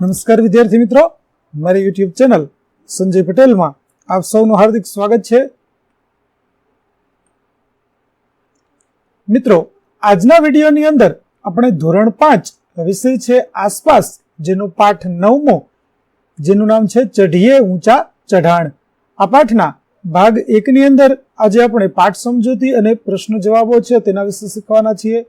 નમસ્કાર વિદ્યાર્થી મિત્રો. મારી યુટ્યુબ ચેનલ સંજય પટેલમાં આપ સૌનું હાર્દિક સ્વાગત છે. મિત્રો, આજના વિડીયોની અંદર આપણે ધોરણ પાંચ વિષય છે આસપાસ, જેનો પાઠ નવમો, જેનું નામ છે ચઢીએ ઊંચા ચઢાણ. આ પાઠના ભાગ એકની અંદર આજે આપણે પાઠ સમજૂતી અને પ્રશ્ન જવાબો છે તેના વિશે શીખવાના છીએ.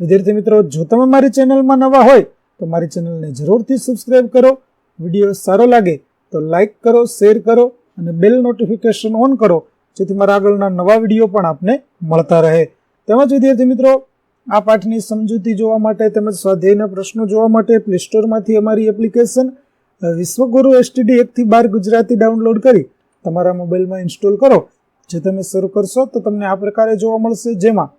વિદ્યાર્થી મિત્રો, જો તમે મારી ચેનલમાં નવા હોય તો મારી ચેનલને જરૂરથી સબસ્ક્રાઈબ કરો. વીડિયો સારો લાગે તો લાઈક કરો શેર કરો અને બેલ નોટિફિકેશન ઓન કરો, જેથી મારા આગળના નવા વીડિયો પણ આપને મળતા રહે. તેમજ વિદ્યાર્થી મિત્રો, આ પાઠની સમજૂતી જોવા માટે તેમજ સ્વાધ્યાયના પ્રશ્નો જોવા માટે પ્લે સ્ટોરમાંથી અમારી એપ્લિકેશન વિશ્વગુરુ એસટીડી એકથી બાર ગુજરાતી ડાઉનલોડ કરી તમારા મોબાઈલમાં ઇન્સ્ટોલ કરો. જે તમે શરૂ કરશો તો તમને આ પ્રકારે જોવા મળશે. જેમાં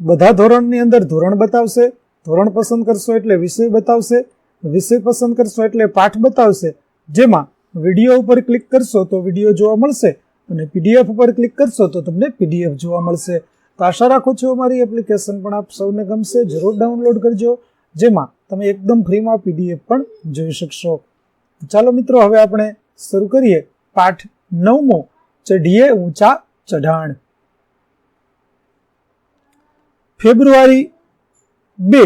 બધા ધોરણની અંદર ધોરણ બતાવશે ધોરણ પસંદ કરશો એટલે વિષય બતાવશે, વિષય પસંદ કરશો એટલે પાઠ બતાવશે. જેમાં વીડિયો ઉપર ક્લિક કરશો તો વીડિયો જોવા મળશે અને પીડીએફ ઉપર ક્લિક કરશો તો તમને પીડીએફ જોવા મળશે. તો આશા રાખું છું અમારી એપ્લિકેશન પણ આપ સૌને ગમશે. જરૂર ડાઉનલોડ કરજો, જેમાં તમે એકદમ ફ્રીમાં પીડીએફ પણ જોઈ શકશો. ચાલો મિત્રો, હવે આપણે શરૂ કરીએ. પાઠ નવમો, ચઢીએ ઊંચા ચઢાણ. ફેબ્રુઆરી બે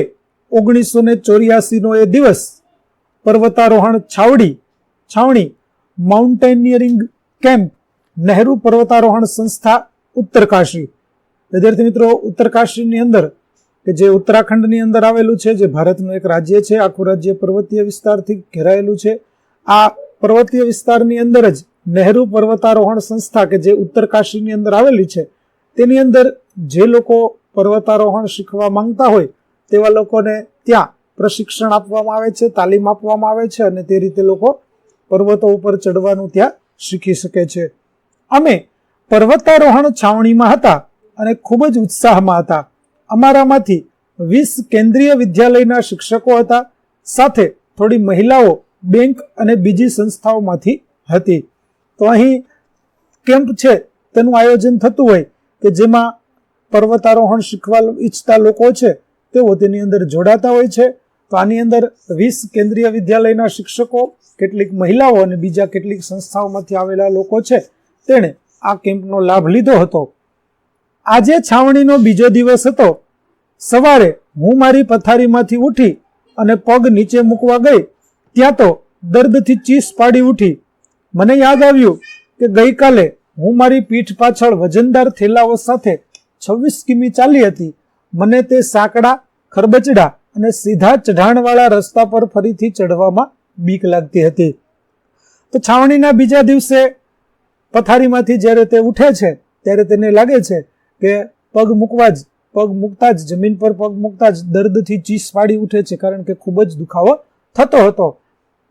ઓગણીસો ને ચોર્યાસીનો એ દિવસ પર્વતારોહણ છાવડી, છાવણી, માઉન્ટેનિયરિંગ કેમ્પ, નહેરુ પર્વતારોહણ સંસ્થા ઉત્તરકાશી. વિદ્યાર્થી મિત્રો, ઉત્તરકાશીની અંદર કે જે ઉત્તરાખંડની અંદર આવેલું છે, જે ભારતનું એક રાજ્ય છે, આખું રાજ્ય પર્વતીય વિસ્તારથી ઘેરાયેલું છે, આ પર્વતીય વિસ્તારની અંદર જ નહેરુ પર્વતારોહણ સંસ્થા કે જે ઉત્તરકાશીની અંદર આવેલી છે, તેની અંદર જે લોકો પર્વતારોહણ શીખવા માંગતા હોય તેવા લોકોને ત્યાં પ્રશિક્ષણ આપવામાં આવે છે, તાલીમ આપવામાં આવે છે અને તે રીતે લોકો પર્વતો ઉપર ચડવાનું ત્યાં શીખી શકે છે. અમે પર્વતારોહણ છાવણીમાં હતા અને ખૂબ જ ઉત્સાહમાં હતા. અમારામાંથી વીસ કેન્દ્રીય વિદ્યાલયના શિક્ષકો હતા, સાથે થોડી મહિલાઓ બેંક અને બીજી સંસ્થાઓમાંથી હતી. તો અહીં કેમ્પ છે, તેનું આયોજન થતું હોય કે જેમાં પર્વતારોહણ શીખવા ઈચ્છતા લોકો છે તેઓ તેની અંદર જોડાતા હોય છે. તો આની અંદર વીસ કેન્દ્રીય વિદ્યાલયના શિક્ષકો, કેટલીક મહિલાઓ અને બીજા કેટલીક સંસ્થાઓમાંથી આવેલા લોકો છે. તેણે આ કેમ્પનો લાભ લીધો હતો. આજે છાવણીનો બીજો દિવસ હતો. સવારે હું મારી પથારીમાંથી ઉઠી અને પગ નીચે મૂકવા ગઈ. ત્યાં તો દર્દથી ચીસ પાડી ઉઠી. મને યાદ આવ્યું કે ગઈકાલે હું મારી પીઠ પાછળ વજનદાર થેલાઓ સાથે છવ્વીસ કિમી ચાલી હતી. મને તે સાંકડા, ખરબચડા અને સીધા ચઢાણવાળા રસ્તા પર ફરીથી ચડવામાં બીક લાગતી હતી. તો છાવણીના બીજા દિવસે પથારીમાંથી જ્યારે તે ઉઠે છે, ત્યારે તેને લાગે છે કે પગ મૂકવા જ, પગ મૂકતા જ, જમીન પર પગ મૂકતા જ દર્દથી ચીસ પાડી ઉઠે છે, કારણ કે ખૂબ જ દુખાવો થતો હતો.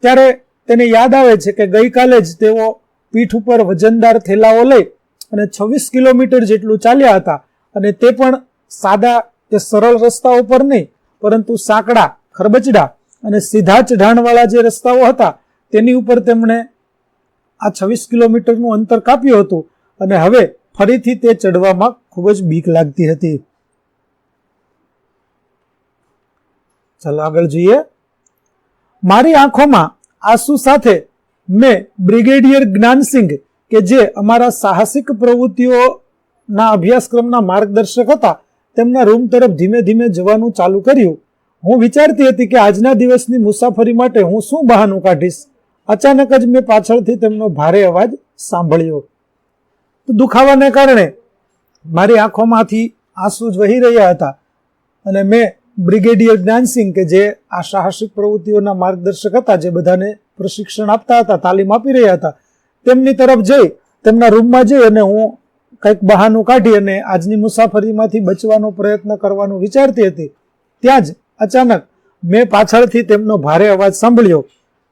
ત્યારે તેને યાદ આવે છે કે ગઈકાલે જ તેઓ પીઠ ઉપર વજનદાર થેલાઓ લઈ અને છવ્વીસ કિલોમીટર જેટલું ચાલ્યા હતા અને તે પણ સાદા કે સરળ રસ્તાઓ પર નહીં, પરંતુ સાંકડા, ખરબચડા અને સીધા ચઢાણવાળા જે રસ્તાઓ હતા, તેની ઉપર તેમણે આ છવ્વીસ કિલોમીટરનું અંતર કાપ્યું હતું અને હવે ફરીથી તે ચડવામાં ખૂબ જ બીક લાગતી હતી. ચાલો આગળ જોઈએ. મારી આંખોમાં આંસુ સાથે મેં બ્રિગેડિયર જ્ઞાનસિંહ કે જે અમારા સાહસિક પ્રવૃત્તિઓના અભ્યાસક્રમના માર્ગદર્શક હતા તેમના રૂમ તરફ ધીમે ધીમે જવાનું ચાલુ કર્યું. હું વિચારતી હતી કે આજના દિવસની મુસાફરી માટે હું શું બહાનું કાઢીશ. અચાનક જ મેં પાછળથી તેમનો ભારે અવાજ સાંભળ્યો. તો દુખાવાને કારણે મારી આંખોમાંથી આંસુ જ વહી રહ્યા હતા અને મેં બ્રિગેડિયર જ્ઞાનસિંહ કે જે આ સાહસિક પ્રવૃત્તિઓના માર્ગદર્શક હતા, જે બધાને પ્રશિક્ષણ આપતા હતા, તાલીમ આપી રહ્યા હતા, તેમની તરફ જઈ તેમના રૂમમાં જઈ અને હું કંઈક બહાનું કાઢી અને આજની મુસાફરીમાંથી બચવાનો પ્રયત્ન કરવાનું વિચારતી હતી. ત્યાં જ અચાનક મેં પાછળથી તેમનો ભારે અવાજ સાંભળ્યો.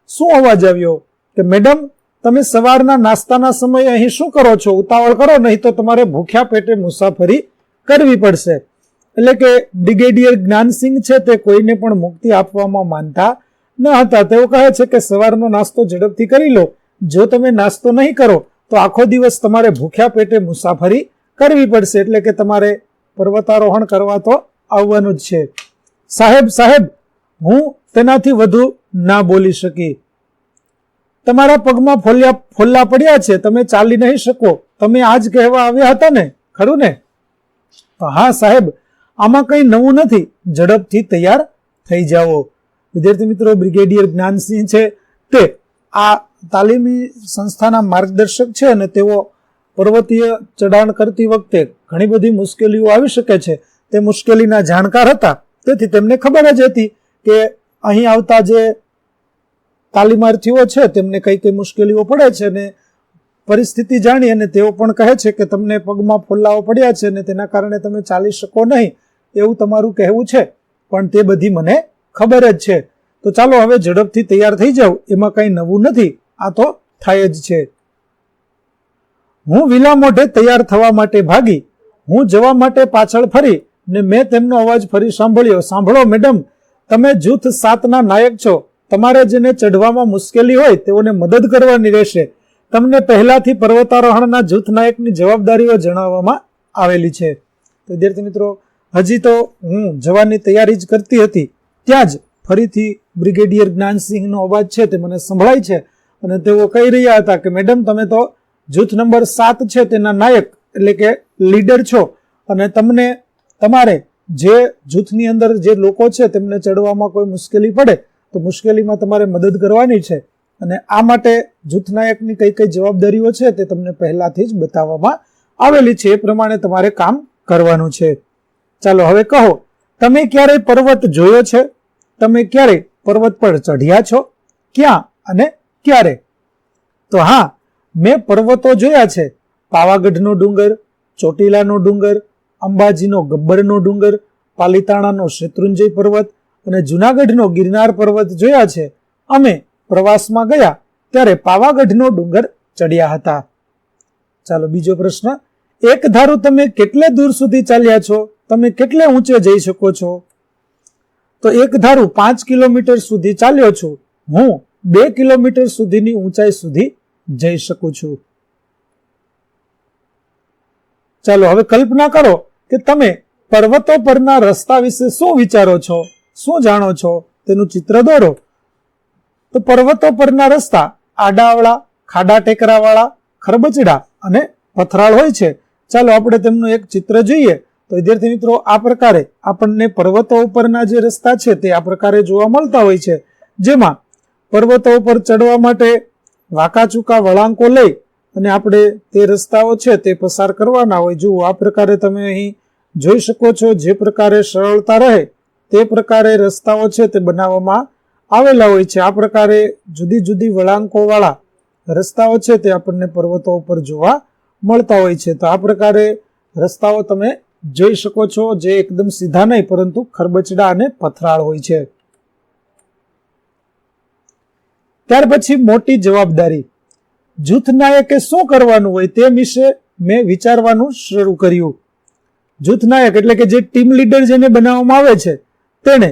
શું અવાજ આવ્યો? કે મેડમ, તમે સવારના નાસ્તાના સમયે અહીં શું કરો છો? ઉતાવળ કરો, નહીં તો તમારે ભૂખ્યા પેટે મુસાફરી કરવી પડશે. એટલે કે બ્રિગેડિયર જ્ઞાનસિંહ છે તે કોઈને પણ મુક્તિ આપવામાં માનતા ન હતા. તેઓ કહે છે કે સવારનો નાસ્તો ઝડપથી કરી લો. જો તમે નાસ્તો નહીં કરો તો આખો દિવસ તમારે ભૂખ્યા પેટે મુસાફરી કરવી પડશે. એટલે કે તમારે પર્વતારોહણ કરવા તો આવવાનું જ છે. સાહેબ સાહેબ, હું તેનાથી વધુ ના બોલી શકી. તમારા પગમાં ફોલ્યા, ફોલ્લા પડ્યા છે. તમે ચાલી નહીં શકો. તમે આજ કહેવા આવ્યા હતા ને? ખરું ને? તો હા, સાહેબ, આમાં કંઈ નવું નથી. ઝડપથી તૈયાર થઈ જાઓ. વિદ્યાર્થી મિત્રો, બ્રિગેડિયર જ્ઞાનસિંહ છે તે આ તાલીમી સંસ્થાના માર્ગદર્શક છે અને તેઓ પર્વતીય ચઢાણ કરતી વખતે ઘણી બધી મુશ્કેલીઓ આવી શકે છે. તે મુશ્કેલીના જાણકાર હતા. તેથી તેમને ખબર જ હતી કે અહીં આવતા જે તાલીમાર્થીઓ છે, તેમને કઈ કઈ મુશ્કેલીઓ પડે છે અને પરિસ્થિતિ જાણી અને તેઓ પણ કહે છે કે તમને પગમાં ફોલ્લાઓ પડ્યા છે અને તેના કારણે તમે ચાલી શકો નહીં એવું તમારું કહેવું છે. પણ તે બધી મને ખબર જ છે. તો ચાલો હવે ઝડપથી તૈયાર થઈ જાવ એમાં કંઈ નવું નથી. આ તો થાય જ છે. હું વિલા મોઢે તૈયાર થવા માટે ભાગી, હું જવા માટે પાછળ ફરી ને મેં તેમનો અવાજ ફરી સાંભળ્યો. સાંભળો મેડમ, તમે જૂથ સાતના નાયક છો. તમારે જેને ચઢવામાં મુશ્કેલી હોય તેઓને મદદ કરવાની રહેશે. તમને પહેલાથી પર્વતારોહણના જૂથ નાયકની જવાબદારીઓ જણાવવામાં આવેલી છે. વિદ્યાર્થી મિત્રો, હજી તો હું જવાની તૈયારી જ કરતી હતી. ત્યાં જ ફરીથી બ્રિગેડિયર જ્ઞાનસિંહનો અવાજ છે તે મને સંભળાય છે. અને તેઓ કહી રહ્યા હતા કે, મેડમ, તમે તો જૂથ નંબર સાત છે, તેના નાયક, એટલે કે લીડર છો. અને તમને, તમારે જે જૂથની અંદર જે લોકો છે, તેમને ચડવામાં કોઈ મુશ્કેલી પડે, તો મુશ્કેલીમાં તમારે મદદ કરવાની છે. અને આ માટે જૂથ નાયકની કઈ કઈ જવાબદારીઓ છે, તે તમને પહેલાથી જ બતાવવામાં આવેલી છે. એ પ્રમાણે તમારે કામ કરવાનું છે. ચાલો, હવે કહો, તમે ક્યારેય પર્વત જોયો છે? તમે ક્યારેય પર્વત પર ચઢ્યા છો? ક્યાં અને ક્યારે તો હા, મેં પર્વતો જોયા છે. પાવાગઢનો ડુંગર, ચોટીલાનો ડુંગર, અંબાજીનો ગબ્બરનો ડુંગર, પાલિતાણાનો શેત્રુંજય પર્વત અને જુનાગઢનો ગિરનાર પર્વત જોયા છે. અમે પ્રવાસમાં ગયા ત્યારે પાવાગઢનો ડુંગર ચડ્યા હતા. ચાલો બીજો પ્રશ્ન. એક ધારું તમે કેટલે દૂર સુધી ચાલ્યા છો? તમે કેટલે ઊંચે જઈ શકો છો? તો એક ધારું પાંચ કિલોમીટર સુધી ચાલ્યો છું. હું બે કિલોમીટર સુધીની ઊંચાઈ સુધી જઈ શકું છું. ચાલો, હવે કલ્પના કરો કે તમે પર્વતો પરના રસ્તા વિશે શું વિચારો છો, શું જાણો છો? તેનું ચિત્ર દોરો. તો પર્વતો પરના રસ્તા આડાવાળા, ખાડા ટેકરાવાળા, ખરબચડા અને પથરાળ હોય છે. ચાલો, આપણે તેમનું એક ચિત્ર જોઈએ. તો વિદ્યાર્થી મિત્રો, આ પ્રકારે આપણને પર્વતો ઉપરના જે રસ્તા છે તે આ પ્રકારે જોવા મળતા હોય છે. જેમાં પર્વતો ઉપર ચડવા માટે વાંકા ચૂકા વળાંકો લઈ અને આપણે તે રસ્તાઓ છે તે પસાર કરવાના હોય, જુઓ, આ પ્રકારે તમે અહીં જોઈ શકો છો જે પ્રકારે સરળતા રહે તે પ્રકારે રસ્તાઓ છે તે બનાવવામાં આવેલા હોય છે. આ પ્રકારે જુદી જુદી વળાંકો વાળા રસ્તાઓ છે તે આપણને પર્વતો ઉપર જોવા મળતા હોય છે. તો આ પ્રકારે રસ્તાઓ તમે જોઈ શકો છો, જે એકદમ સીધા નહીં, પરંતુ ખરબચડા અને પથરાળ હોય છે. ત્યાર પછી મોટી જવાબદારી. જૂથ નાયકે શું કરવાનું હોય તે વિશે મેં વિચારવાનું શરૂ કર્યું. જૂથ નાયક એટલે કે જે ટીમ લીડર જેને બનાવવામાં આવે છે, તેણે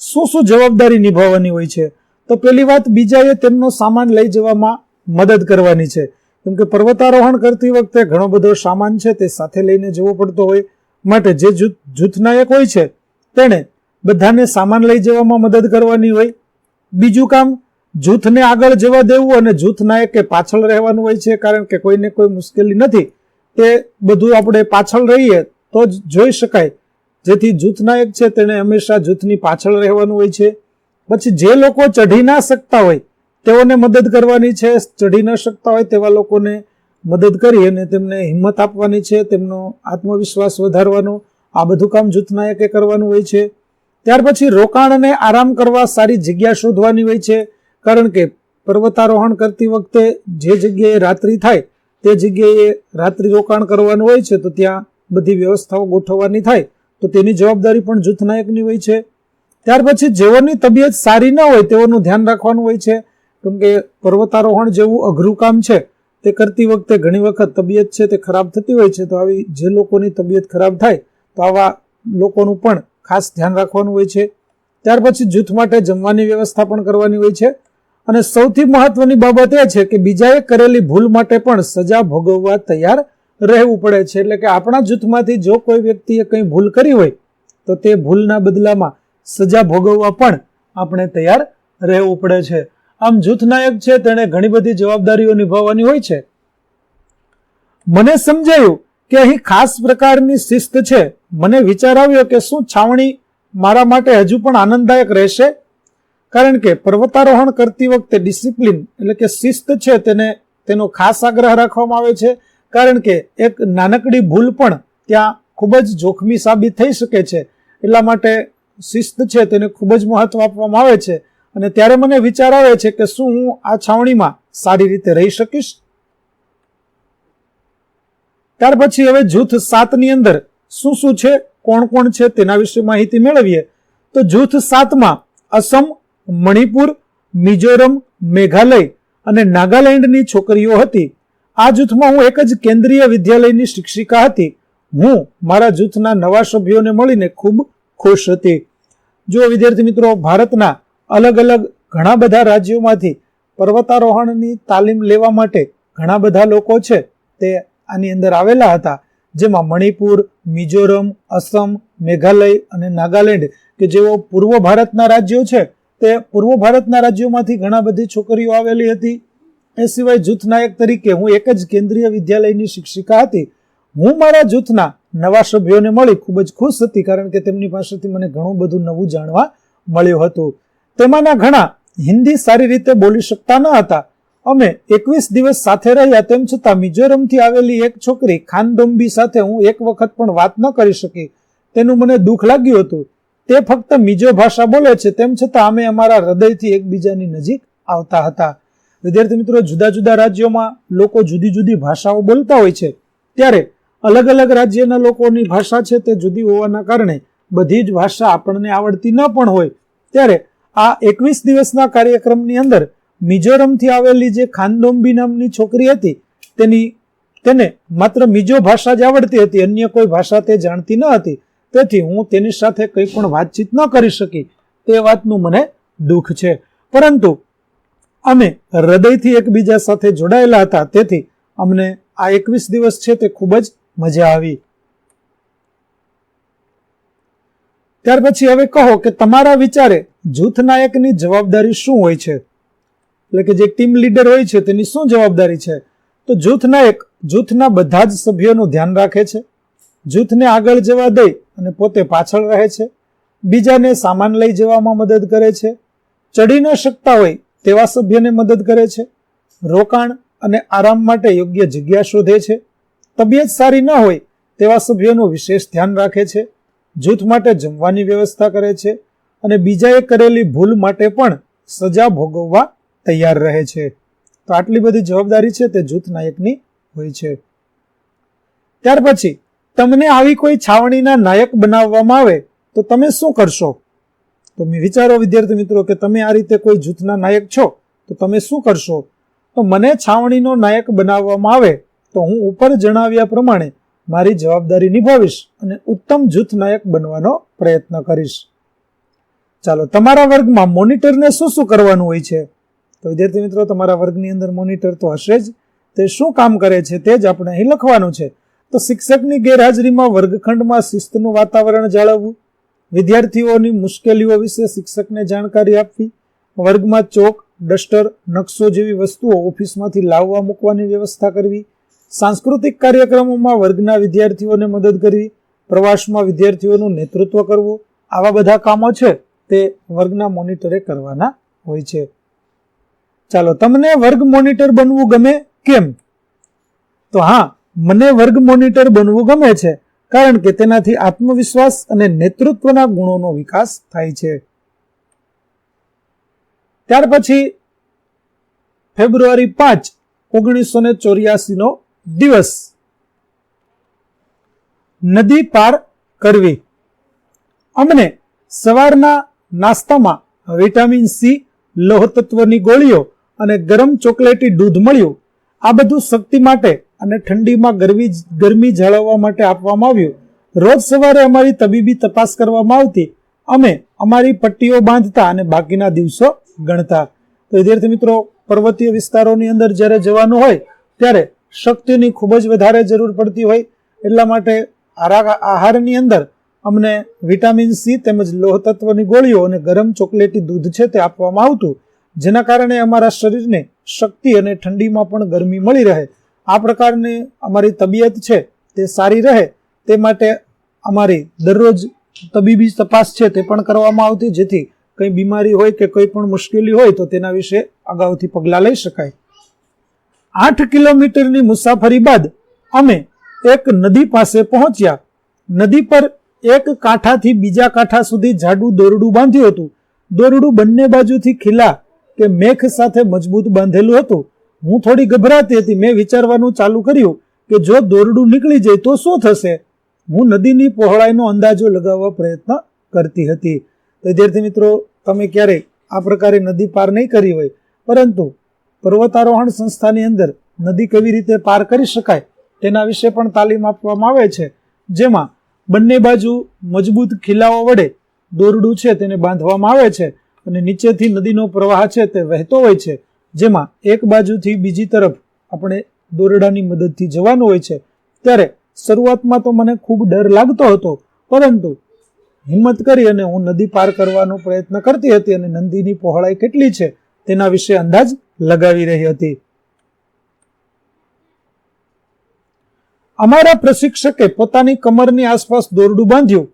શું શું જવાબદારી નિભાવવાની હોય છે? તો પેલી વાત બીજાએ તેમનો સામાન લઈ જવામાં મદદ કરવાની છે. કેમ કે પર્વતારોહણ કરતી વખતે ઘણો બધો સામાન છે તે સાથે લઈને જવો પડતો હોય. માટે જે જૂથ જૂથ નાયક હોય છે, તેણે બધાને સામાન લઈ જવામાં મદદ કરવાની હોય. બીજું કામ જૂથને આગળ જવા દેવું અને જૂથ નાયકે પાછળ રહેવાનું હોય છે, કારણ કે કોઈને કોઈ મુશ્કેલી નથી. તે બધું આપણે પાછળ રહીએ તો જ જોઈ શકાય. જેથી જૂથ નાયક છે, તેણે હંમેશા જૂથની પાછળ રહેવાનું હોય છે. પછી જે લોકો ચઢી ના શકતા હોય, તેઓને મદદ કરવાની છે. ચઢી ન શકતા હોય તેવા લોકોને મદદ કરી અને તેમને હિંમત આપવાની છે, તેમનો આત્મવિશ્વાસ વધારવાનો. આ બધું કામ જૂથ નાયકે કરવાનું હોય છે. ત્યાર પછી રોકાણ અને આરામ કરવા સારી જગ્યા શોધવાની હોય છે. કારણ કે પર્વતારોહણ કરતી વખતે જે જગ્યાએ રાત્રિ થાય, તે જગ્યાએ રાત્રિ રોકાણ કરવાનું હોય છે, તો ત્યાં બધી વ્યવસ્થાઓ ગોઠવવાની થાય, તો તેની જવાબદારી પણ જૂથ નાયકની હોય છે. ત્યાર પછી જેઓની તબિયત સારી ન હોય, તેઓનું ધ્યાન રાખવાનું હોય છે. કેમ કે પર્વતારોહણ જેવું અઘરું કામ છે, તે કરતી વખતે ઘણી વખત તબિયત છે તે ખરાબ થતી હોય છે, તો આવી જે લોકોની તબિયત ખરાબ થાય, તો આવા લોકોનું પણ ખાસ ધ્યાન રાખવાનું હોય છે. ત્યાર પછી જૂથ માટે જમવાની વ્યવસ્થા પણ કરવાની હોય છે. અને સૌથી મહત્વની બાબત એ છે કે બીજાએ કરેલી ભૂલ માટે પણ સજા ભોગવવા તૈયાર રહેવું પડે છે. એટલે કે આપણા જૂથમાંથી જો કોઈ વ્યક્તિએ કંઈ ભૂલ કરી હોય, તો તે ભૂલના બદલામાં સજા ભોગવવા પણ આપણે તૈયાર રહેવું પડે છે. આમ જૂથ નાયક છે, તેણે ઘણી બધી જવાબદારીઓ નિભાવવાની હોય છે. મને સમજાયું કે અહીં ખાસ પ્રકારની શિસ્ત છે. મને વિચાર આવ્યો કે શું છાવણી મારા માટે હજુ પણ આનંદદાયક રહેશે? કારણ કે પર્વતારોહણ કરતી વખતે ડિસિપ્લિન એટલે કે શિસ્ત છે તેને, તેનો ખાસ આગ્રહ રાખવામાં આવે છે. કારણ કે એક નાનકડી ભૂલ પણ ત્યાં ખૂબ જ જોખમી સાબિત થઈ શકે છે. એટલા માટે શિસ્ત છે તેને ખૂબ જ મહત્વ આપવામાં આવે છે. અને ત્યારે મને વિચાર આવે છે કે શું હું આ છાવણીમાં સારી રીતે રહી શકીશ? ત્યાર પછી હવે જૂથ સાતની અંદર શું શું છે, કોણ કોણ છે તેના વિશે માહિતી મેળવીએ. તો જૂથ સાતમાં અસમ મણિપુર, મિઝોરમ, મેઘાલય અને નાગાલેન્ડની છોકરીઓ હતી. આ જૂથમાં હું એક જ કેન્દ્રીય વિદ્યાલયની શિક્ષિકા હતી. હું મારા જૂથના નવા સભ્યોને મળીને ખૂબ ખુશ હતી. જો વિદ્યાર્થી મિત્રો, ભારતના અલગ અલગ ઘણા બધા રાજ્યોમાંથી પર્વતારોહણની તાલીમ લેવા માટે ઘણા બધા લોકો છે તે આની અંદર આવેલા હતા. જેમાં મણિપુર, મિઝોરમ, અસમ, મેઘાલય અને નાગાલેન્ડ, કે જેઓ પૂર્વ ભારતના રાજ્યો છે તે પૂર્વ ભારતના રાજ્યોમાંથી ઘણા બધી છોકરીઓ આવેલી હતી. એ સિવાય જૂથ નાયક તરીકે હું એક જ કેન્દ્રીય વિદ્યાલયની શિક્ષિકા હતી. હું મારા જૂથના નવા સભ્યોને મળી ખૂબ જ ખુશ હતી કારણ કે તેમની પાસેથી મને ઘણું બધું નવું જાણવા મળ્યું હતું. તેમાંના ઘણા હિન્દી સારી રીતે બોલી શકતા ન હતા. અમે એકવીસ દિવસ સાથે રહ્યા તેમ છતાં મિઝોરમથી આવેલી એક છોકરી ખાનડોમ્બી સાથે હું એક વખત પણ વાત ન કરી શકી. તેનું મને દુઃખ લાગ્યું હતું. તે ફક્ત મીજો ભાષા બોલે છે, તેમ છતાં અમે અમારા હૃદયથી એકબીજાની નજીક આવતા હતા. વિદ્યાર્થી મિત્રો, જુદા જુદા રાજ્યોમાં લોકો જુદી જુદી ભાષાઓ બોલતા હોય છે. ત્યારે અલગ અલગ રાજ્યના લોકોની ભાષા છે તે જુદી હોવાના કારણે બધી જ ભાષા આપણને આવડતી ન પણ હોય. ત્યારે આ એકવીસ દિવસના કાર્યક્રમની અંદર મિઝોરમથી આવેલી જે ખાનદોમ્બી નામની છોકરી હતી, તેની, તેને માત્ર મીજો ભાષા જ આવડતી હતી, અન્ય કોઈ ભાષા તે જાણતી ન હતી. તેથી હું તેની સાથે કંઈ પણ વાતચીત ન કરી શકી. તે વાતનું મને દુઃખ છે. પરંતુ અમે હૃદયથી એકબીજા સાથે જોડાયેલા હતા. તેથી અમને આ એકવીસ દિવસ છે તે ખૂબ જ મજા આવી. ત્યાર પછી હવે કહો કે તમારા વિચારે જૂથ નાયકની જવાબદારી શું હોય છે? એટલે કે જે ટીમ લીડર હોય છે, તેની શું જવાબદારી છે? તો જૂથ નાયક જૂથના બધા જ સભ્યોનું ધ્યાન રાખે છે. જૂથને આગળ જવા દઈ અને પોતે પાછળ રહે છે. બીજાને સામાન લઈ જવામાં મદદ કરે છે. ચડી ન શકતા હોય તેવા સભ્યને મદદ કરે છે. રોકાણ અને આરામ માટે યોગ્ય જગ્યા શોધે છે. તબિયત સારી ન હોય તેવા સભ્યોનું વિશેષ ધ્યાન રાખે છે. જૂથ માટે જમવાની વ્યવસ્થા કરે છે અને બીજાએ કરેલી ભૂલ માટે પણ સજા ભોગવવા તૈયાર રહે છે. તો આટલી બધી જવાબદારી છે તે જૂથ નાયકની હોય છે. ત્યાર પછી તમને આવી કોઈ છાવણીના નાયક બનાવવામાં આવે, તો તમે શું કરશો? તો મેં વિચારો વિદ્યાર્થી મિત્રો, કે તમે આ રીતે કોઈ જૂથના નાયક છો, તો તમે શું કરશો? તો મને છાવણીનો નાયક બનાવવામાં આવે, તો હું ઉપર જણાવ્યા પ્રમાણે મારી જવાબદારી નિભાવીશ અને ઉત્તમ જૂથ નાયક બનવાનો પ્રયત્ન કરીશ. ચાલો, તમારા વર્ગમાં મોનિટરને શું શું કરવાનું હોય છે? તો વિદ્યાર્થી મિત્રો, તમારા વર્ગની અંદર મોનિટર તો હશે જ. તે શું કામ કરે છે તે જ આપણે અહીં લખવાનું છે. તો શિક્ષકની ગેરહાજરીમાં વર્ગખંડમાં શિસ્તનું વાતાવરણ જાળવવું, વિદ્યાર્થીઓની મુશ્કેલીઓ વિશે શિક્ષકને જાણકારી આપવી, વર્ગમાં ચોક, ડસ્ટર, નકશો જેવી વસ્તુઓ ઓફિસમાંથી લાવવા મૂકવાની વ્યવસ્થા કરવી, સાંસ્કૃતિક કાર્યક્રમોમાં વર્ગના વિદ્યાર્થીઓને મદદ કરવી, પ્રવાસમાં વિદ્યાર્થીઓનું નેતૃત્વ કરવું, આવા બધા કામો છે તે વર્ગના મોનિટરે કરવાના હોય છે. ચાલો, તમને વર્ગ મોનિટર બનવું ગમે કેમ? તો હા મને વર્ગ મોનિટર બનવું ગમે છે, કારણ કે તેનાથી આત્મવિશ્વાસ અને નેતૃત્વના ગુણોનો વિકાસ થાય છે. ત્યાર પછી, ફેબ્રુઆરી પાંચ ઓગણીસો ને ચોર્યાસી નો દિવસ. નદી પાર કરવી. અમને સવારના નાસ્તામાં વિટામિન સી, લોહતત્વની ગોળીઓ અને ગરમ ચોકલેટી દૂધ મળ્યું. આ બધું શક્તિ માટે અને ઠંડીમાં ગરમી ગરમી જાળવવા માટે આપવામાં આવ્યું. રોજ સવારે અમારી તબીબી તપાસ કરવામાં આવતી. અમે અમારી પટ્ટીઓ બાંધતા અને બાકીના દિવસો ગણતા. તો વિદ્યાર્થી મિત્રો, પર્વતીય વિસ્તારોની અંદર જ્યારે જવાનું હોય, ત્યારે શક્તિની ખૂબ જ વધારે જરૂર પડતી હોય. એટલા માટે આહારની અંદર અમને વિટામિન સી તેમજ લોહ તત્વની ગોળીઓ અને ગરમ ચોકલેટી દૂધ છે તે આપવામાં આવતું, જેના કારણે અમારા શરીરને શક્તિ અને ઠંડીમાં પણ ગરમી મળી રહે. આ પ્રકારની અમારી તબિયત છે, તે સારી રહે, તે માટે અમારી દરરોજ તબીબી તપાસ છે, તે પણ કરવામાં આવતી, જેથી કંઈ બીમારી હોય કે કોઈ પણ મુશ્કેલી હોય, તો તેના વિશે અગાઉથી પગલાં લઈ શકાય. આઠ કિલોમીટરની મુસાફરી બાદ અમે એક નદી પાસે પહોંચ્યા. નદી પર એક કાંઠાથી બીજા કાંઠા સુધી જાડું દોરડું બાંધ્યું હતું. દોરડું બંને બાજુથી ખીલા કે મેઘ સાથે મજબૂત બાંધેલું હતું. હું થોડી ગભરાતી હતી. મેં વિચારવાનું ચાલુ કર્યું કે જો દોરડું નીકળી જાય તો શું થશે? હું નદીની પહોળાઈનો અંદાજો લગાવવા પ્રયત્ન કરતી હતી. વિદ્યાર્થી મિત્રો, તમે ક્યારેય આ પ્રકારે નદી પાર નહીં કરી હોય. પરંતુ પર્વતારોહણ સંસ્થાની અંદર નદી કેવી રીતે પાર કરી શકાય તેના વિશે પણ તાલીમ આપવામાં આવે છે. જેમાં બંને બાજુ મજબૂત ખીલાઓ વડે દોરડું છે તેને બાંધવામાં આવે છે અને નીચેથી નદીનો પ્રવાહ છે તે વહેતો હોય છે. જેમાં એક બાજુથી બીજી તરફ આપણે દોરડાની મદદથી જવાનું હોય છે, ત્યારે શરૂઆતમાં તો મને ખૂબ ડર લાગતો હતો, પરંતુ હિંમત કરી અને હું નદી પાર કરવાનો પ્રયત્ન કરતી હતી અને નદીની પહોળાઈ કેટલી છે તેના વિશે અંદાજ લગાવી રહી હતી. અમારા પ્રશિક્ષકે પોતાની કમરની આસપાસ દોરડું બાંધ્યું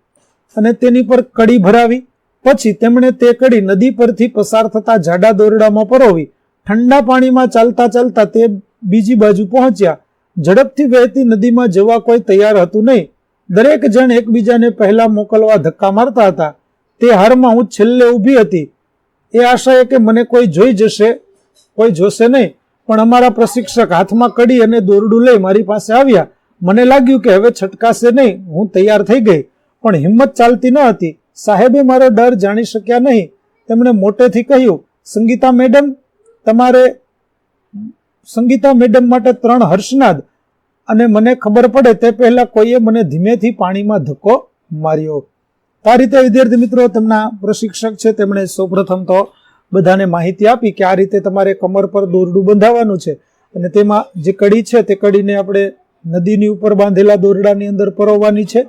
અને તેની પર કડી ભરાવી, પછી તેમણે તે કડી નદી પરથી પસાર થતા જાડા દોરડામાં પરોવી ઠંડા પાણીમાં ચાલતા ચાલતા તે બીજી બાજુ પહોંચ્યા. ઝડપથી વહેતી નદીમાં જવા કોઈ તૈયાર હતું નહીં. દરેક જણ એકબીજાને પહેલા મોકલવા ધક્કા મારતા હતા. તે હારમાં હું છેલ્લે ઊભી હતી. એ આશાએ કે મને કોઈ જોઈ જશે, કોઈ જોશે નહીં. પણ અમારા પ્રશિક્ષક હાથમાં કડી અને દોરડું લઈ મારી પાસે આવ્યા. મને લાગ્યું કે હવે છટકાશે નહીં. હું તૈયાર થઈ ગઈ. પણ હિંમત ચાલતી ન હતી. સાહેબે મારો ડર જાણી શક્યા નહીં. તેમણે મોટેથી કહ્યું, સંગીતા મેડમ તમારે સંગીતા મેડમ માટે ત્રણ હર્ષનાદ અને મને ખબર પડે તે પહેલા કોઈએ મને ધીમેથી પાણીમાં ધક્કો માર્યો. આ રીતે વિદ્યાર્થી મિત્રો, તેમના પ્રશિક્ષક છે, તેમણે સૌપ્રથમ તો બધાને માહિતી આપી કે આ રીતે તમારે કમર પર દોરડું બંધાવવાનું છે અને તેમાં જે કડી છે તે કડીને આપણે નદીની ઉપર બાંધેલા દોરડાની અંદર પરોવવાની છે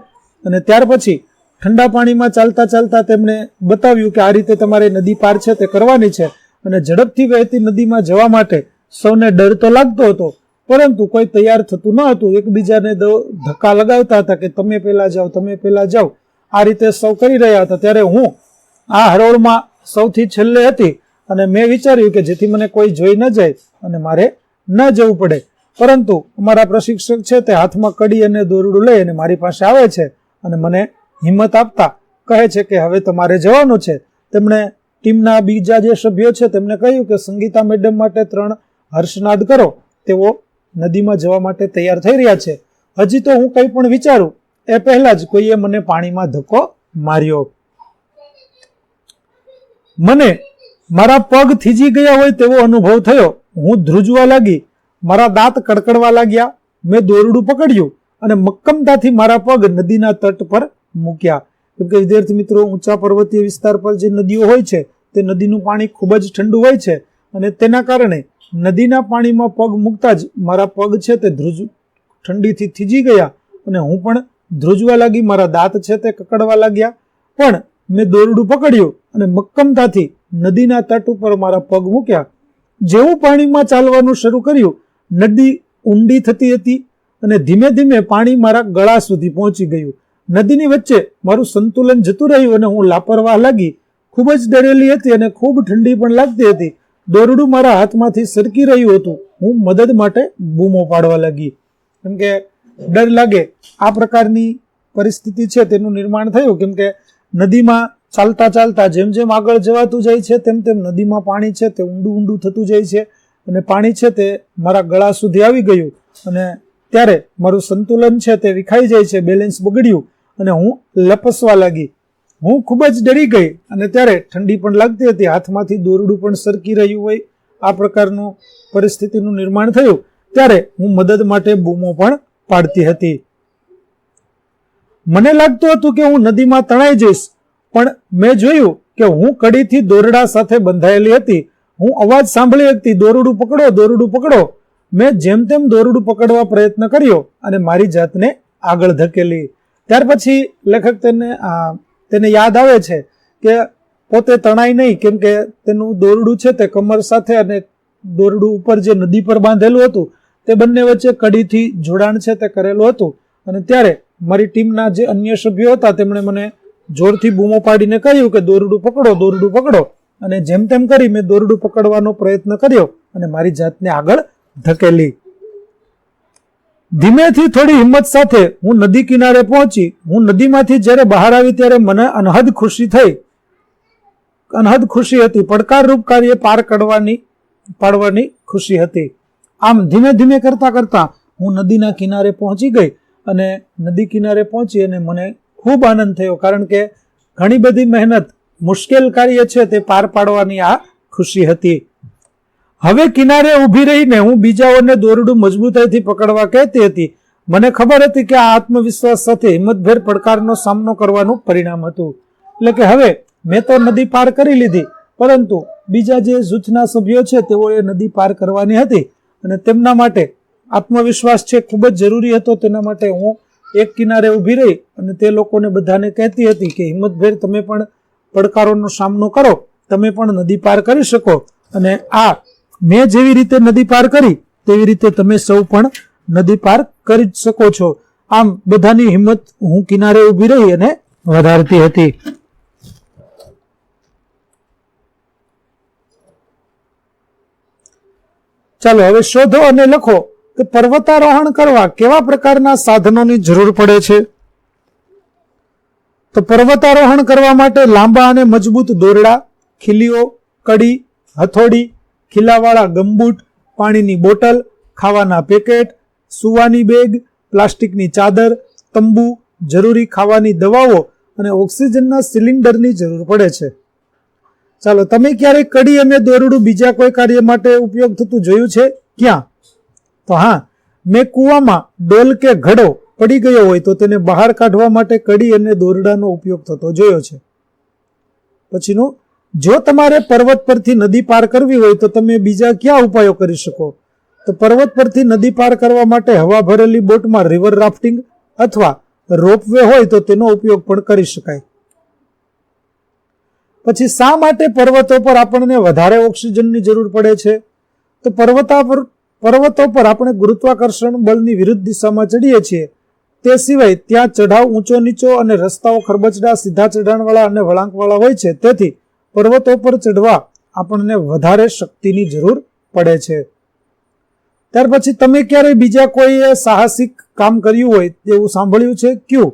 અને ત્યાર પછી ઠંડા પાણીમાં ચાલતા ચાલતા તેમણે બતાવ્યું કે આ રીતે તમારે નદી પાર છે તે કરવાની છે. અને ઝડપથી વહેતી નદીમાં જવા માટે સૌને ડર તો લાગતો હતો, પરંતુ કોઈ તૈયાર થતું ન હતું. એકબીજાને ધક્કા લગાવતા હતા કે તમે પહેલાં જાઓ, તમે પહેલાં જાઓ. આ રીતે સૌ કરી રહ્યા હતા. ત્યારે હું આ હરોળમાં સૌથી છેલ્લે હતી અને મેં વિચાર્યું કે જેથી મને કોઈ જોઈ ન જાય અને મારે ન જવું પડે. પરંતુ અમારા પ્રશિક્ષક છે તે હાથમાં કડી અને દોરડું લઈ અને મારી પાસે આવે છે અને મને હિંમત આપતા કહે છે કે હવે તમારે જવાનું છે. તેમણે ટીમના બીજા જે સભ્યો છે, તેમને કહ્યું કે સંગીતા મેડમ માટે ત્રણ હર્ષનાદ કરો. તેઓ નદીમાં જવા માટે તૈયાર થઈ રહ્યા છે. હજી તો હું કંઈ પણ વિચારું, એ પહેલા જ કોઈએ મને પાણીમાં ધક્કો માર્યો. મને મારા પગ થીજી ગયા હોય તેવો અનુભવ થયો. હું ધ્રુજવા લાગી. મારા દાંત કડકડવા લાગ્યા. મેં દોરડું પકડ્યું અને મક્કમતાથી મારા પગ નદીના તટ પર મૂક્યા. કેમ કે વિદ્યાર્થી મિત્રો, ઊંચા પર્વતીય વિસ્તાર પર જે નદીઓ હોય છે, તે નદીનું પાણી ખૂબ જ ઠંડુ હોય છે અને તેના કારણે નદીના પાણીમાં પગ મૂકતા જ મારા પગ છે તે ધ્રુજ ઠંડીથી થીજી ગયા અને હું પણ ધ્રુજવા લાગી, મારા દાંત છે તે કકડવા લાગ્યા. પણ મેં દોરડું પકડ્યું અને મક્કમતાથી નદીના તટ ઉપર મારા પગ મૂક્યા. જેવું પાણીમાં ચાલવાનું શરૂ કર્યું, નદી ઊંડી થતી હતી અને ધીમે ધીમે પાણી મારા ગળા સુધી પહોંચી ગયું. નદીની વચ્ચે મારું સંતુલન જતું રહ્યું અને હું લાપરવાહ લાગી. ખૂબ જ ડરેલી હતી અને ખૂબ ઠંડી પણ લાગતી હતી. દોરડું મારા હાથમાંથી સરકી રહ્યું હતું. હું મદદ માટે બૂમો પાડવા લાગી. કેમ કે ડર લાગે આ પ્રકારની પરિસ્થિતિ છે તેનું નિર્માણ થયું. કેમ કે નદીમાં ચાલતા ચાલતા જેમ જેમ આગળ જવાતું જાય છે તેમ તેમ નદીમાં પાણી છે તે ઊંડું ઊંડું થતું જાય છે અને પાણી છે તે મારા ગળા સુધી આવી ગયું. અને ત્યારે મારું સંતુલન છે તે વિખાઈ જાય છે બેલેન્સ બગડ્યું. અને હું લપસવા લાગી. હું ખૂબ જ ડરી ગઈ અને ત્યારે ઠંડી પણ લાગતી હતી. હાથમાંથી દોરડું પણ સરકી રહ્યું હોય. આ પ્રકારનું પરિસ્થિતિનું નિર્માણ થયું ત્યારે હું મદદ માટે બૂમો પણ પાડતી હતી. મને લાગતું હતું કે હું નદીમાં તણાઈ જઈશ, પણ મેં જોયું કે હું કડીથી દોરડા સાથે બંધાયેલી હતી. હું અવાજ સાંભળી હતી, દોરડું પકડો દોરડું પકડો. મેં જેમ તેમ દોરડું પકડવા પ્રયત્ન કર્યો અને મારી જાતને આગળ ધકેલી. ત્યાર પછી લેખક તેને તેને યાદ આવે છે કે પોતે તણાઈ નહીં, કેમ કે તેનું દોરડું છે તે કમર સાથે અને દોરડું ઉપર જે નદી પર બાંધેલું હતું, તે બંને વચ્ચે કડીથી જોડાણ છે તે કરેલું હતું. અને ત્યારે મારી ટીમના જે અન્ય સભ્યો હતા, તેમણે મને જોરથી બૂમો પાડીને કહ્યું કે દોરડું પકડો દોરડું પકડો. અને જેમ તેમ કરી મેં દોરડું પકડવાનો પ્રયત્ન કર્યો અને મારી જાતને આગળ ધકેલી. ધીમેથી થોડી હિંમત સાથે હું નદી કિનારે પહોંચી, હું નદીમાંથી જ્યારે બહાર આવી ત્યારે મને અનહદ ખુશી થઈ. અનહદ ખુશી હતી. પડકારરૂપ કાર્ય પાર કરવાની, પાડવાની ખુશી હતી. આમ ધીમે ધીમે કરતાં કરતાં હું નદીના કિનારે પહોંચી ગઈ અને નદી કિનારે પહોંચી અને મને ખૂબ આનંદ થયો, કારણ કે ઘણી બધી મહેનત, મુશ્કેલ કાર્ય છે તે પાર પાડવાની આ ખુશી હતી. હવે કિનારે ઊભી રહીને હું બીજાઓને દોરડું મજબૂતાઈથી પકડવા કહેતી હતી. મને ખબર હતી કે આ આત્મવિશ્વાસ સાથે હિંમતભેર પડકારનો સામનો કરવાનું પરિણામ હતું. એટલે કે હવે મેં તો નદી પાર કરી લીધી, પરંતુ બીજા જે જૂથના સભ્યો છે તેઓએ નદી પાર કરવાની હતી અને તેમના માટે આત્મવિશ્વાસ છે ખૂબ જ જરૂરી હતો. તેના માટે હું એક કિનારે ઊભી રહી અને તે લોકોને બધાને કહેતી હતી કે હિંમતભેર તમે પણ પડકારોનો સામનો કરો, તમે પણ નદી પાર કરી શકો અને આ મેં જેવી રીતે નદી પાર કરી, તેવી રીતે તમે સૌ પણ નદી પાર કરી શકો છો. આમ બધાની હિંમત હું કિનારે ઊભી રહી અને વધારતી હતી. ચાલો, હવે શોધો અને લખો કે પર્વતારોહણ કરવા કેવા પ્રકારના સાધનોની જરૂર પડે છે? તો પર્વતારોહણ કરવા માટે લાંબા અને મજબૂત દોરડા, ખીલીઓ, કડી, હથોડી ખીલાવાળા ગમબૂટ, પાણીની બોટલ, ખાવાના પેકેટ, સુવાની બેગ, પ્લાસ્ટિકની ચાદર, તંબુ, જરૂરી ખાવાની દવાઓ અને ઓક્સિજનના સિલિન્ડરની જરૂર પડે છે. ચાલો, તમે ક્યારેક કડી અને દોરડું બીજા કોઈ કાર્ય માટે ઉપયોગ થતું જોયું છે? ક્યાં? તો હા, મેં કૂવામાં ડોલ કે ઘડો પડી ગયો હોય તો તેને બહાર કાઢવા માટે કડી અને દોરડાનો ઉપયોગ થતો જોયો છે. પછીનું જો તમારે પર્વત પરથી નદી પાર કરવી હોય તો તમે બીજા કયા ઉપાયો કરી શકો? તો પર્વત પરથી નદી પાર કરવા માટે હવા ભરેલી બોટમાં રિવર રાફ્ટિંગ અથવા રોપવે હોય તો તેનો ઉપયોગ પણ કરી શકાય. પછી શા માટે પર્વતો પર આપણને વધારે ઓક્સિજનની જરૂર પડે છે? તો પર્વતા પર, પર્વતો પર આપણે ગુરુત્વાકર્ષણ બળની વિરુદ્ધ દિશામાં ચડીએ છીએ. તે સિવાય ત્યાં ચઢાવ ઊંચો નીચો અને રસ્તાઓ ખરબચડા સીધા ચઢાણવાળા અને વળાંકવાળા હોય છે. તેથી પર્વતો પર ચડવા આપણને વધારે શક્તિની જરૂર પડે છે. ત્યાર પછી તમે ક્યારે બીજા કોઈએ સાહસિક કામ કર્યું હોય તેવું સાંભળ્યું છે? ક્યું?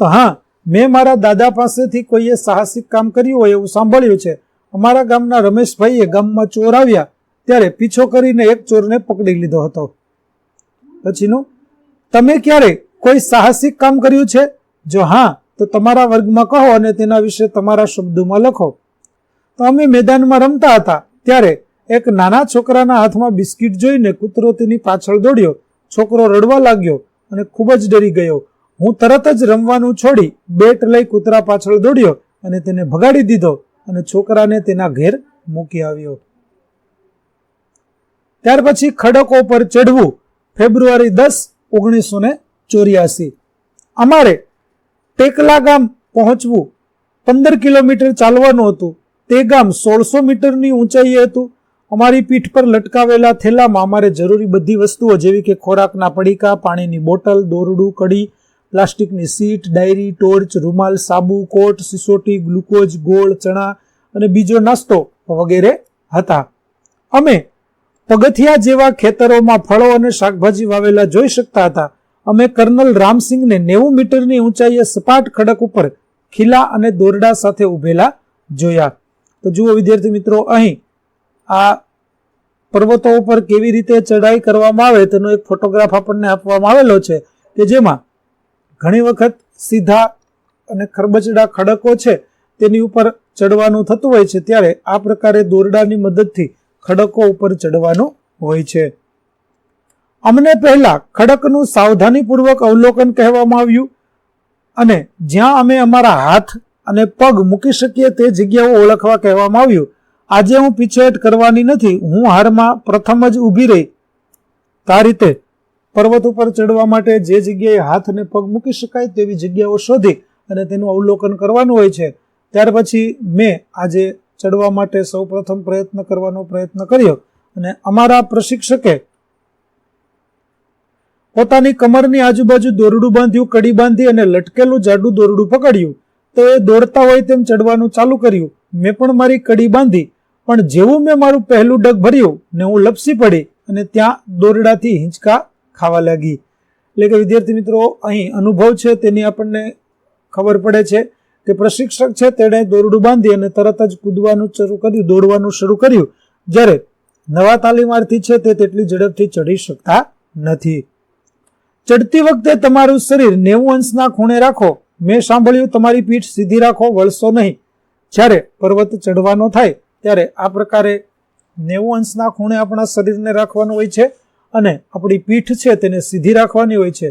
તો હા, મેં મારા દાદા પાસેથી કોઈએ સાહસિક કામ કર્યું હોય એવું સાંભળ્યું છે. અમારા ગામના રમેશભાઈએ ગામમાં ચોર આવ્યા, ત્યારે પીછો કરીને એક ચોરને પકડી લીધો હતો. પછીનું, તમે ક્યારે કોઈ સાહસિક કામ કર્યું છે? જો હા, તો તમારા વર્ગમાં કહો અને તેના વિશે તમારા શબ્દોમાં લખો. તો અમે મેદાનમાં રમતા હતા. ત્યારે એક નાના છોકરાના હાથમાં બિસ્કિટ જોઈને કૂતરો તેની પાછળ દોડ્યો. છોકરો રડવા લાગ્યો અને ખૂબ જ ડરી ગયો. હું તરત જ રમવાનું છોડી બેટ લઈ કૂતરા પાછળ દોડ્યો અને તેને ભગાડી દીધો અને છોકરાને તેના ઘેર મૂકી આવ્યો. ત્યાર પછી ખડકો પર ચઢવું ફેબ્રુઆરી દસ, ઓગણીસો ને ચોર્યાસી. અમારે ટેકલા ગામ પહોંચવું પંદર કિલોમીટર ચાલવાનું હતું. તે ગામ સોળસો મીટરની ઊંચાઈએ હતું. અમારી પીઠ પર લટકાવેલા થેલામાં અમારે જરૂરી બધી વસ્તુઓ જેવી કે ખોરાકના પડીકા, પાણીની બોટલ, દોરડું, કડી, પ્લાસ્ટિકની સીટ, ડાયરી, ટોર્ચ, રૂમાલ, સાબુ, કોટ, સિસોટી, ગ્લુકોઝ, ગોળ, ચણા અને બીજો નાસ્તો વગેરે હતા. અમે પગથિયા જેવા ખેતરોમાં ફળો અને શાકભાજી વાવેલા જોઈ શકતા હતા. અમે કર્નલ રામસિંહને નેવું મીટરની ઊંચાઈએ સપાટ ખડક ઉપર ખીલા અને દોરડા સાથે ઉભેલા જોયા. તો જુઓ વિદ્યાર્થી મિત્રો, અહીં આ પર્વતો ઉપર કેવી રીતે ચડાઈ કરવામાં આવે તેનો એક ફોટોગ્રાફ આપણને આપવામાં આવેલો છે કે જેમાં ઘણી વખત સીધા અને ખરબચડા ખડકો છે તેની ઉપર ચડવાનું થતું હોય છે. ત્યારે આ પ્રકારે દોરડાની મદદથી ખડકો ઉપર ચડવાનું હોય છે. અમને પહેલા ખડકનું સાવધાનીપૂર્વક અવલોકન કહેવામાં આવ્યું અને જ્યાં અમે અમારા હાથ અને પગ મૂકી શકીએ તે જગ્યાઓ ઓળખવા કહેવામાં આવ્યું. આજે હું પીછેહટ કરવાની નથી, હું હારમાં પ્રથમ જ ઊભી રહી. તા રીતે પર્વત ઉપર ચડવા માટે જે જગ્યાએ હાથ અને પગ મૂકી શકાય તેવી જગ્યાઓ શોધી અને તેનું અવલોકન કરવાનું હોય છે. ત્યાર પછી મેં આજે ચડવા માટે સૌપ્રથમ પ્રયત્ન કરવાનો પ્રયત્ન કર્યો અને અમારા પ્રશિક્ષકે પોતાની કમરની આજુબાજુ દોરડું બાંધ્યું, કડી બાંધી અને લટકેલું જાડું દોરડું પકડ્યું. તો એ દોડતા હોય તેમ ચડવાનું ચાલુ કર્યું. મેં પણ મારી કડી બાંધી, પણ જેવું મેં મારું પહેલું ડગ ભર્યું ને હું લપસી પડી અને ત્યાં દોરડાથી હિંચકા ખાવા લાગી. એટલે કે વિદ્યાર્થી મિત્રો, અહીં અનુભવ છે તેની આપણને ખબર પડે છે કે પ્રશિક્ષક છે તેણે દોરડું બાંધી અને તરત જ કૂદવાનું શરૂ કર્યું, દોડવાનું શરૂ કર્યું. જ્યારે નવા તાલીમાર્થી છે તે તેટલી ઝડપથી ચડી શકતા નથી. ચડતી વખતે તમારું શરીર નેવું અંશના ખૂણે રાખો મેં સાંભળ્યું, તમારી પીઠ સીધી રાખો, વળશો નહીં. જ્યારે પર્વત ચડવાનો થાય, ત્યારે આ પ્રકારે નેવું અંશના ખૂણે આપણા શરીરને રાખવાનું હોય છે અને આપણી પીઠ છે તેને સીધી રાખવાની હોય છે.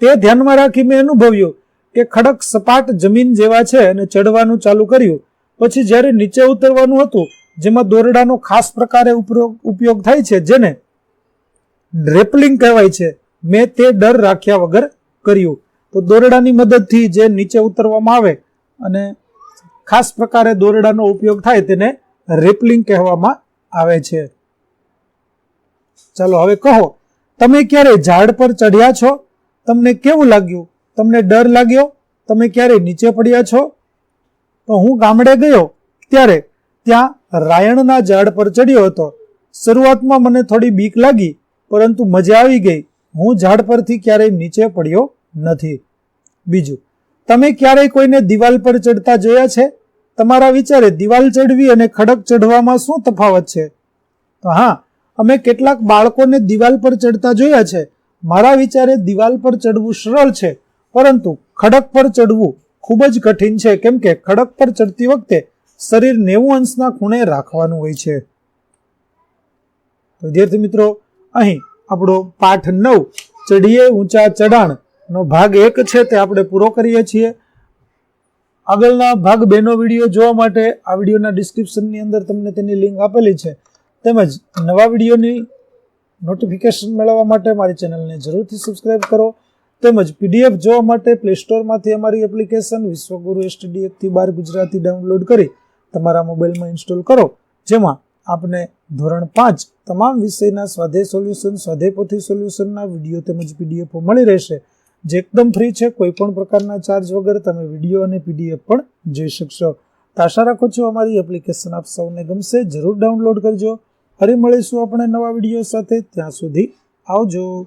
તે ધ્યાનમાં રાખી મેં અનુભવ્યું કે ખડક સપાટ જમીન જેવા છે અને ચડવાનું ચાલુ કર્યું. પછી જ્યારે નીચે ઉતરવાનું હતું, જેમાં દોરડાનો ખાસ પ્રકારે ઉપયોગ ઉપયોગ થાય છે, જેને રેપલિંગ કહેવાય છે, મેં તે ડર રાખ્યા વગર કર્યું. તો દોરડાની મદદથી જે નીચે ઉતરવામાં આવે અને ખાસ પ્રકારે દોરડાનો ઉપયોગ થાય તેને રેપલિંગ કહેવામાં આવે છે. ચાલો હવે કહો, તમે ક્યારે ઝાડ પર ચડ્યા છો? તમને કેવું લાગ્યું? તમને ડર લાગ્યો? તમે ક્યારે નીચે પડ્યા છો? તો હું ગામડે ગયો ત્યારે ત્યાં રાયણના ઝાડ પર ચડ્યો હતો. શરૂઆતમાં મને થોડી બીક લાગી, પરંતુ મજા આવી ગઈ. હું ઝાડ પરથી ક્યારેય નીચે પડ્યો નથી. બીજું, તમે ક્યારેય કોઈને દિવાલ પર ચડતા જોયા છે? તમારા વિચારે દિવાલ ચડવી અને ખડક ચડવામાં શું તફાવત છે? તો હા, અમે કેટલાક બાળકોને દિવાલ પર ચડતા જોયા છે. મારા વિચારે દિવાલ પર ચડવું સરળ છે, પરંતુ ખડક પર ચડવું ખૂબ જ કઠિન છે. કેમ કે ખડક પર ચડતી વખતે શરીર નેવું અંશના ખૂણે રાખવાનું હોય છે. વિદ્યાર્થી મિત્રો, અહીં આપણો પાઠ નવ ચડીએ ઊંચા ચઢાણ. નો ભાગ એક છે તે આપણે પૂરો કરીએ છીએ. આગળના ભાગ બેનો વીડિયો જોવા માટે આ વિડીયોના ડિસ્ક્રિપ્શનની અંદર તમને તેની લિંક આપેલી છે. તેમજ નવા વિડીયોની નોટિફિકેશન મેળવવા માટે મારી ચેનલને જરૂરથી સબસ્ક્રાઇબ કરો. તેમજ પીડીએફ જોવા માટે પ્લે સ્ટોરમાંથી અમારી એપ્લિકેશન વિશ્વગુરુ એસટીડી એકથી બાર ગુજરાતી ડાઉનલોડ કરી તમારા મોબાઈલમાં ઇન્સ્ટોલ કરો. જેમાં આપને ધોરણ પાંચ તમામ વિષયના સ્વાધ્યાય સોલ્યુશન સ્વાધ્યાય પોથી સોલ્યુશનના વીડિયો તેમજ પીડીએફો મળી રહેશે. જે એકદમ ફ્રી છે, કોઈ પણ પ્રકારના ચાર્જ વગર તમે વીડિયો અને પીડીએફ પણ જોઈ શકશો. આશા રાખું છું અમારી એપ્લિકેશન આપ સૌને ગમશે. જરૂર ડાઉનલોડ કરજો. ફરી મળીશું આપણે નવા વીડિયો સાથે. ત્યાં સુધી આવજો.